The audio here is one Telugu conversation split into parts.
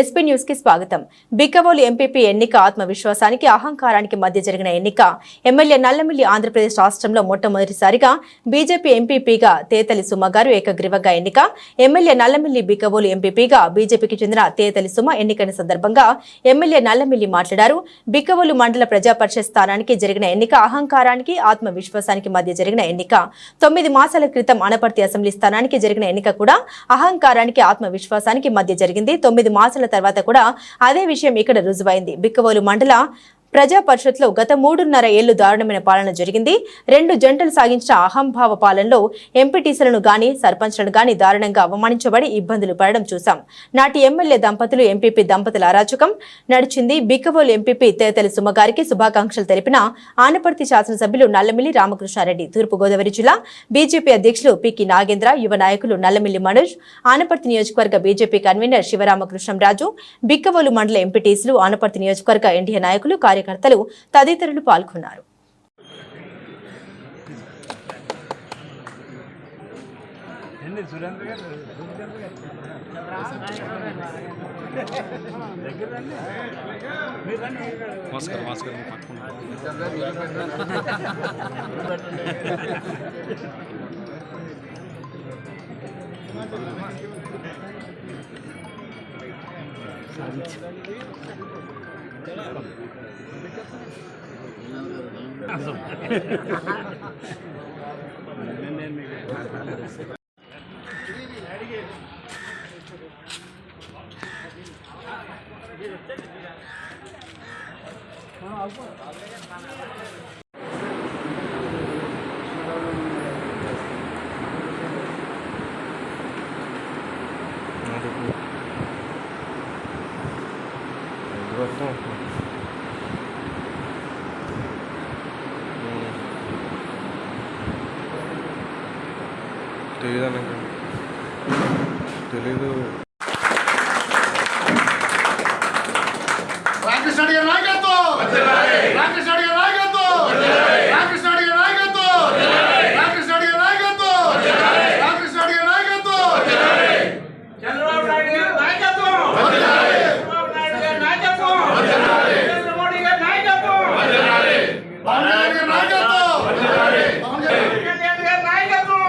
ఎస్పీ న్యూస్కి స్వాగతం. బిక్కవోలు ఎంపీపీ ఎన్నిక ఆత్మవిశ్వాసానికి అహంకారానికి మధ్య జరిగిన ఎన్నిక ఎమ్మెల్యే నల్లమిల్లి ఆంధ్రప్రదేశ్ రాష్ట్రంలో మొట్టమొదటిసారిగా బీజేపీ ఎంపీపీగా తేతలి సుమ గారు ఏకగ్రీవంగా ఎన్నిక ఎమ్మెల్యే నల్లమిల్లి బిక్కవోలు ఎంపీపీగా బీజేపీకి చెందిన తేతలి సుమ ఎన్నికైన సందర్భంగా ఎమ్మెల్యే నల్లమిల్లి మాట్లాడారు. బిక్కవోలు మండల ప్రజాపరిషత్ స్థానానికి జరిగిన ఎన్నిక అహంకారానికి ఆత్మవిశ్వాసానికి మధ్య జరిగిన ఎన్నిక తొమ్మిది మాసాల క్రితం అనపర్తి అసెంబ్లీ స్థానానికి జరిగిన ఎన్నిక కూడా అహంకారానికి ఆత్మవిశ్వాసానికి మధ్య జరిగింది. తొమ్మిది మాసాల తర్వాత కూడా అదే విషయం ఇక్కడ రుజువైంది. బిక్కవోలు మండల ప్రజా పరిషత్లో గత మూడున్నర ఏళ్ళు దారుణమైన పాలన జరిగింది. రెండు జంటలు సాగించిన అహంభావ పాలనలో ఎంపీటీసీలను గాని సర్పంచ్లను గాని దారుణంగా అవమానించబడి ఇబ్బందులు పడడం చూశాం. నాటి ఎమ్మెల్యే దంపతులు ఎంపీపీ దంపతుల అరాచకం నడిచింది. బిక్కవోలు ఎంపీపీ తేతలి సుమగారికి శుభాకాంక్షలు తెలిపిన ఆనపర్తి శాసనసభ్యులు నల్లమిల్లి రామకృష్ణారెడ్డి తూర్పుగోదావరి జిల్లా బీజేపీ అధ్యక్షులు పికి నాగేంద్ర యువ నాయకులు నల్లమిల్లి మనోజ్ ఆనపర్తి నియోజకవర్గ బీజేపీ కన్వీనర్ శివరామకృష్ణంరాజు బిక్కవోలు మండల ఎంపీటీసీలు ఆనపర్తి నియోజకవర్గ ఎన్డీఏ నాయకులు కార్యకర్తలు తదితరులు పాల్గొన్నారు. ఏంటి సురేంద్ర అడిగే సురేంద్ర గారు దగ్గర రండి మీరు రండి నమస్కారం నమస్కారం పట్టుకున్నాను నేను మీకు తెలీదు తెలీదు రామకృష్ణ గారి నాయకత్వం రామకృష్ణ గారి నాయకత్వం రామకృష్ణ గారి నాయకత్వం రామకృష్ణ గారి నాయకత్వం రామకృష్ణ గారి నాయకత్వం చంద్రబాబు నాయుడు గారి నాయకత్వం చంద్రబాబు నాయుడు గారి నాయకత్వం నరేంద్ర మోడీ గారి నాయకత్వం పవన్ కళ్యాణ్ గారి నాయకత్వం పవన్ కళ్యాణ్ కళ్యాణ్ గారి నాయకత్వం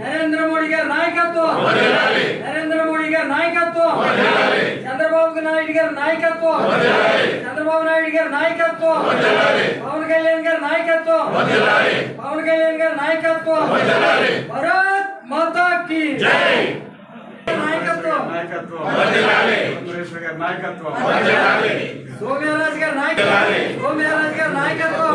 నరేంద్ర మోడీ గారి నాయకత్వం నరేంద్ర మోడీ గారి నాయకత్వం చంద్రబాబు నాయుడు గారి నాయకత్వం. చంద్రబాబు నాయుడు గారి నాయకత్వం. పవన్ కళ్యాణ్ గారి నాయకత్వం. పవన్ కళ్యాణ్ గారి నాయకత్వం. భారత్ మాతా కీ నాయకత్వం. సోమ్యారాజ్ గారి నాయకత్వం. సోమ్యారాజ్ గారి నాయకత్వం.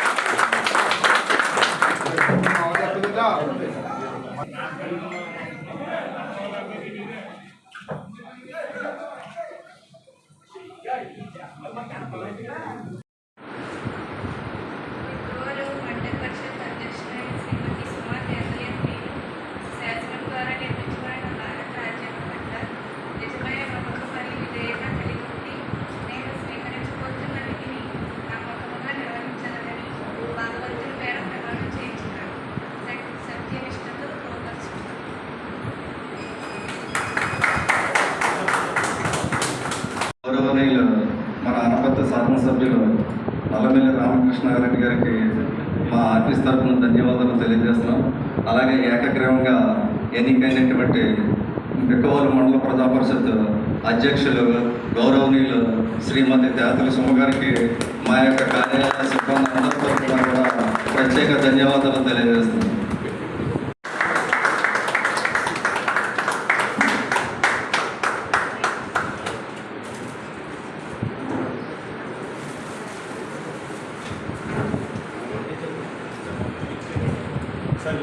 గౌరవ మండల పరిషత్ అధ్యక్షురాలు శ్రీమతి సుమా తేతలి నేను శాసనం ద్వారా నిర్మించబడిన భారత రాజ్యాంగం పట్ల నిజమైన నమ్మకం మరియు విధేయత కలిగి ఉండి నేను స్వీకరించబోతున్న విధిని నమ్మకంగా నిర్వహించాలని భగవంతుని పేర ప్రమాణం చేయించున్నాను సత్య- సత్యనిష్టతో లోపరుచున్నాను గౌరవనీయులు మన అనపత్త శాసనసభ్యులు నల్లమిల్లి రామకృష్ణారెడ్డి గారికి మా ఆఫీస్ తరఫున ధన్యవాదాలు తెలియజేస్తున్నాం. అలాగే ఏకగ్రీవంగా ఎన్నికైనటువంటి బిక్కవోలు మండల ప్రజా పరిషత్ అధ్యక్షులు గౌరవనీయులు శ్రీమతి తేతలి సుమ గారికి మా యొక్క కార్యాలయ సిబ్బంది అందరి తరఫున కూడా ప్రత్యేక ధన్యవాదాలు తెలియజేస్తున్నాం. సార్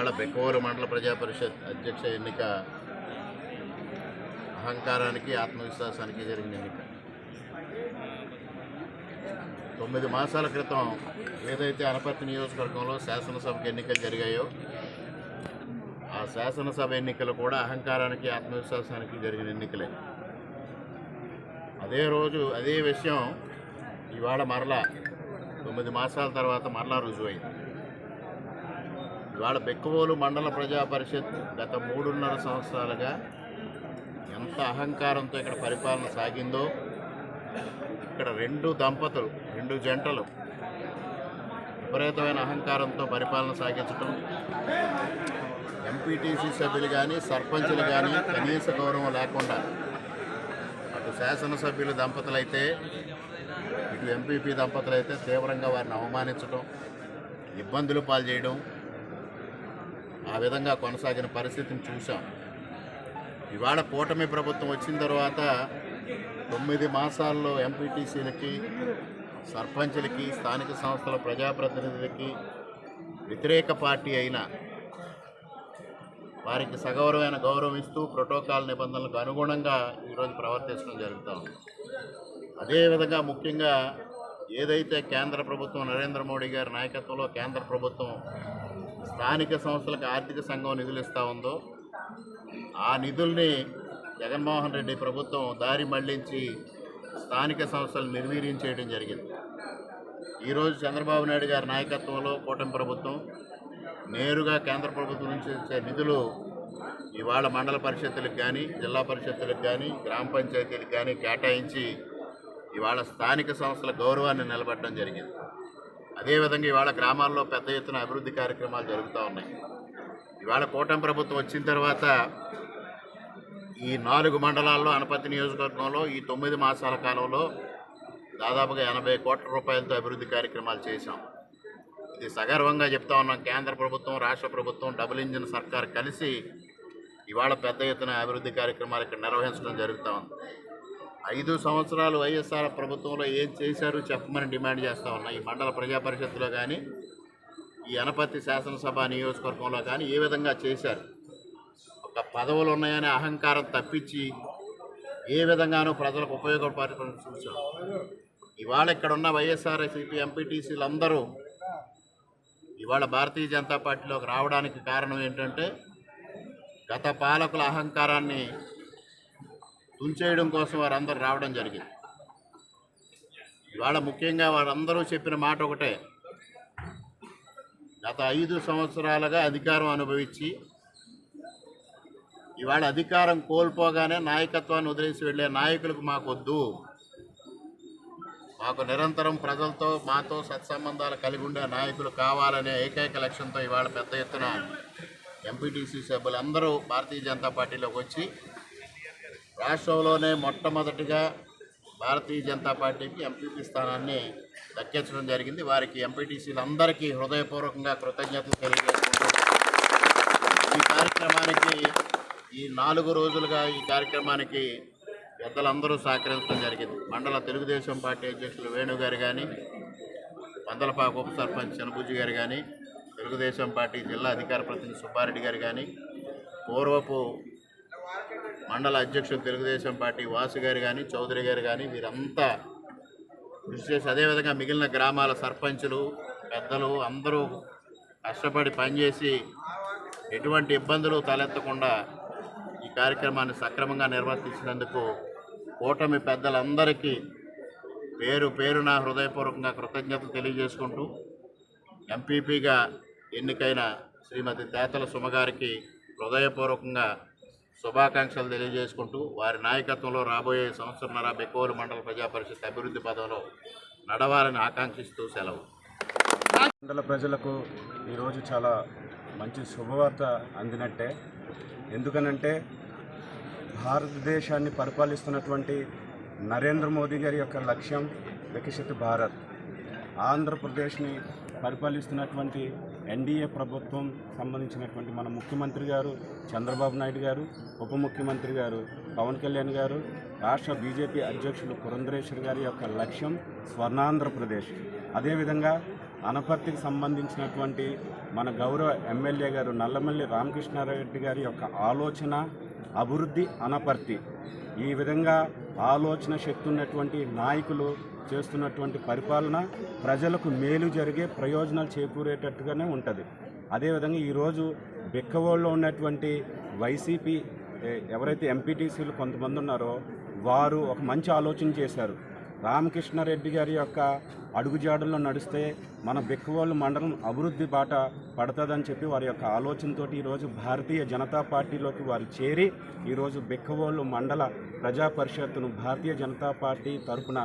ఇవాళ బెక్కవోలు మండల ప్రజా పరిషత్ అధ్యక్ష ఎన్నిక అహంకారానికి ఆత్మవిశ్వాసానికి జరిగిన ఎన్నిక. తొమ్మిది మాసాల క్రితం ఏదైతే అనపర్తి నియోజకవర్గంలో శాసనసభకు ఎన్నికలు జరిగాయో ఆ శాసనసభ ఎన్నికలు కూడా అహంకారానికి ఆత్మవిశ్వాసానికి జరిగిన ఎన్నికలే. అదే రోజు అదే విషయం ఇవాళ మరలా తొమ్మిది మాసాల తర్వాత మరలా రుజువైంది. ఇవాళ బెక్కువోలు మండల ప్రజా పరిషత్ గత మూడున్నర సంవత్సరాలుగా ఎంత అహంకారంతో ఇక్కడ పరిపాలన సాగిందో ఇక్కడ రెండు దంపతులు రెండు జంటలు విపరీతమైన అహంకారంతో పరిపాలన సాగించడం ఎంపీటీసీ సభ్యులు కానీ సర్పంచులు కానీ కనీస గౌరవం లేకుండా అటు శాసనసభ్యులు దంపతులైతే ఇటు ఎంపీపీ దంపతులైతే తీవ్రంగా వారిని అవమానించడం ఇబ్బందులు పాల్చేయడం ఆ విధంగా కొనసాగిన పరిస్థితిని చూసాం ఇవాళ కూటమి ప్రభుత్వం వచ్చిన తర్వాత తొమ్మిది మాసాల్లో ఎంపీటీసీలకి సర్పంచులకి స్థానిక సంస్థల ప్రజాప్రతినిధులకి వ్యతిరేక పార్టీ అయిన వారికి సగౌరవమైన గౌరవం ఇస్తూ ప్రోటోకాల్ నిబంధనలకు అనుగుణంగా ఈరోజు ప్రవర్తించడం జరుగుతూ ఉంది. అదేవిధంగా ముఖ్యంగా ఏదైతే కేంద్ర ప్రభుత్వం నరేంద్ర మోడీ గారి నాయకత్వంలో కేంద్ర ప్రభుత్వం స్థానిక సంస్థలకు ఆర్థిక సంఘం నిధులు ఇస్తూ ఉందో ఆ నిధుల్ని జగన్మోహన్ రెడ్డి ప్రభుత్వం దారి మళ్ళించి స్థానిక సంస్థలు నిర్వీర్యం చేయడం జరిగింది. ఈరోజు చంద్రబాబు నాయుడు గారి నాయకత్వంలో కూటమి ప్రభుత్వం నేరుగా కేంద్ర ప్రభుత్వం నుంచి వచ్చే నిధులు ఇవాళ మండల పరిషత్తులకు కానీ జిల్లా పరిషత్తులకు కానీ గ్రామ పంచాయతీలకు కానీ కేటాయించి ఇవాళ స్థానిక సంస్థల గౌరవాన్ని నిలబెట్టడం జరిగింది. అదేవిధంగా ఇవాళ గ్రామాల్లో పెద్ద ఎత్తున అభివృద్ధి కార్యక్రమాలు జరుగుతూ ఉన్నాయి. ఇవాళ కూటమి ప్రభుత్వం వచ్చిన తర్వాత ఈ నాలుగు మండలాల్లో అనపతి నియోజకవర్గంలో ఈ తొమ్మిది మాసాల కాలంలో దాదాపుగా ఎనభై కోట్ల రూపాయలతో అభివృద్ధి కార్యక్రమాలు చేశాం. ఇది సగర్వంగా చెప్తా ఉన్నాం. కేంద్ర ప్రభుత్వం రాష్ట్ర ప్రభుత్వం డబుల్ ఇంజిన్ సర్కార్ కలిసి ఇవాళ పెద్ద ఎత్తున అభివృద్ధి కార్యక్రమాలు ఇక్కడ నిర్వహించడం జరుగుతూ ఉంది. ఐదు సంవత్సరాలు వైఎస్ఆర్ ప్రభుత్వంలో ఏం చేశారు చెప్పమని డిమాండ్ చేస్తూ ఉన్నా. ఈ మండల ప్రజాపరిషత్తులో కానీ ఈ అనపత్తి శాసనసభ నియోజకవర్గంలో కానీ ఏ విధంగా చేశారు? ఒక పదవులు ఉన్నాయనే అహంకారం తప్పించి ఏ విధంగానూ ప్రజలకు ఉపయోగపడటం చూశారు. ఇవాళ ఇక్కడ ఉన్న వైఎస్ఆర్సీపీ ఎంపీటీసీలు అందరూ ఇవాళ భారతీయ జనతా పార్టీలోకి రావడానికి కారణం ఏంటంటే గత పాలకుల అహంకారాన్ని తుంచేయడం కోసం వారందరూ రావడం జరిగింది. ఇవాళ ముఖ్యంగా వారందరూ చెప్పిన మాట ఒకటే. గత ఐదు సంవత్సరాలుగా అధికారం అనుభవించి ఇవాళ అధికారం కోల్పోగానే నాయకత్వాన్ని వదిలేసి వెళ్ళే నాయకులకు మాకొద్దు. మాకు నిరంతరం ప్రజలతో మాతో సత్సంబంధాలు కలిగి ఉండే నాయకులు కావాలనే ఏకైక లక్ష్యంతో ఇవాళ పెద్ద ఎత్తున ఎంపీటీసీ సభ్యులందరూ భారతీయ జనతా పార్టీలోకి వచ్చి రాష్ట్రంలోనే మొట్టమొదటిగా భారతీయ జనతా పార్టీకి ఎంపీపీ స్థానాన్ని దక్కించడం జరిగింది. వారికి ఎంపీటీసీలందరికీ హృదయపూర్వకంగా కృతజ్ఞతలు తెలియజేసుకుంటూ ఈ కార్యక్రమానికి ఈ నాలుగు రోజులుగా ఈ కార్యక్రమానికి పెద్దలందరూ సహకరించడం జరిగింది. మండల తెలుగుదేశం పార్టీ అధ్యక్షులు వేణు గారు కానీ పందలపాక ఉప సర్పంచ్ చనబుజ్జి గారు కానీ తెలుగుదేశం పార్టీ జిల్లా అధికార ప్రతినిధి సుబ్బారెడ్డి గారు కానీ పూర్వపు మండల అధ్యక్షులు తెలుగుదేశం పార్టీ వాసు గారు కానీ చౌదరి గారు కానీ వీరంతా కృషి చేసి అదేవిధంగా మిగిలిన గ్రామాల సర్పంచులు పెద్దలు అందరూ కష్టపడి పనిచేసి ఎటువంటి ఇబ్బందులు తలెత్తకుండా ఈ కార్యక్రమాన్ని సక్రమంగా నిర్వర్తించినందుకు కూటమి పెద్దలందరికీ పేరు పేరున హృదయపూర్వకంగా కృతజ్ఞతలు తెలియజేసుకుంటూ ఎంపీపీగా ఎన్నికైన శ్రీమతి తేతల సుమగారికి హృదయపూర్వకంగా శుభాకాంక్షలు తెలియజేసుకుంటూ వారి నాయకత్వంలో రాబోయే సంవత్సరంన్నర బెక్కోలు మండల ప్రజాపరిషత్ అభివృద్ధి పదంలో నడవాలని ఆకాంక్షిస్తూ సెలవు. మండల ప్రజలకు ఈరోజు చాలా మంచి శుభవార్త అందినట్టే. ఎందుకనంటే భారతదేశాన్ని పరిపాలిస్తున్నటువంటి నరేంద్ర మోదీ గారి యొక్క లక్ష్యం వికసిత భారత్. ఆంధ్రప్రదేశ్ని పరిపాలిస్తున్నటువంటి ఎన్డీఏ ప్రభుత్వం సంబంధించినటువంటి మన ముఖ్యమంత్రి గారు చంద్రబాబు నాయుడు గారు ఉప ముఖ్యమంత్రి గారు పవన్ కళ్యాణ్ గారు రాష్ట్ర బీజేపీ అధ్యక్షులు పురంధరేశ్వర్ గారి యొక్క లక్ష్యం స్వర్ణాంధ్రప్రదేశ్. అదేవిధంగా అనపర్తికి సంబంధించినటువంటి మన గౌరవ ఎమ్మెల్యే గారు నల్లమల్లి రామకృష్ణారెడ్డి గారి యొక్క ఆలోచన అభివృద్ధి అనపర్తి. ఈ విధంగా ఆలోచన శక్తి ఉన్నటువంటి నాయకులు చేస్తున్నటువంటి పరిపాలన ప్రజలకు మేలు జరిగే ప్రయోజనాలు చేకూరేటట్టుగానే ఉంటుంది. అదేవిధంగా ఈరోజు బిక్కవోళ్ళలో ఉన్నటువంటి వైసీపీ ఎవరైతే ఎంపీటీసీలు కొంతమంది ఉన్నారో వారు ఒక మంచి ఆలోచన చేశారు. రామకృష్ణారెడ్డి గారి యొక్క అడుగుజాడల్లో నడిస్తే మన బిక్కవోళ్ళు మండలం అభివృద్ధి బాట పడుతుందని చెప్పి వారి యొక్క ఆలోచనతో ఈరోజు భారతీయ జనతా పార్టీలోకి వారు చేరి ఈరోజు బిక్కవోళ్ళు మండల ప్రజా పరిషత్తును భారతీయ జనతా పార్టీ తరఫున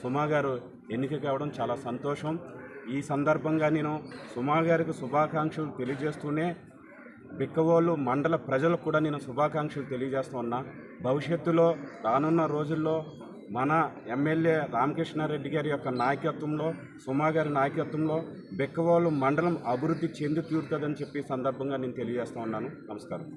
సుమా గారు ఎన్నిక కావడం చాలా సంతోషం. ఈ సందర్భంగా నేను సుమా గారికి శుభాకాంక్షలు తెలియజేస్తూనే బిక్కవోలు మండల ప్రజలకు కూడా నేను శుభాకాంక్షలు తెలియజేస్తూ ఉన్నా. భవిష్యత్తులో రానున్న రోజుల్లో మన ఎమ్మెల్యే రామకృష్ణారెడ్డి గారి యొక్క నాయకత్వంలో సుమా గారి నాయకత్వంలో బిక్కవోలు మండలం అభివృద్ధి చెంది తీరుతుందని చెప్పి సందర్భంగా నేను తెలియజేస్తూ ఉన్నాను. నమస్కారం.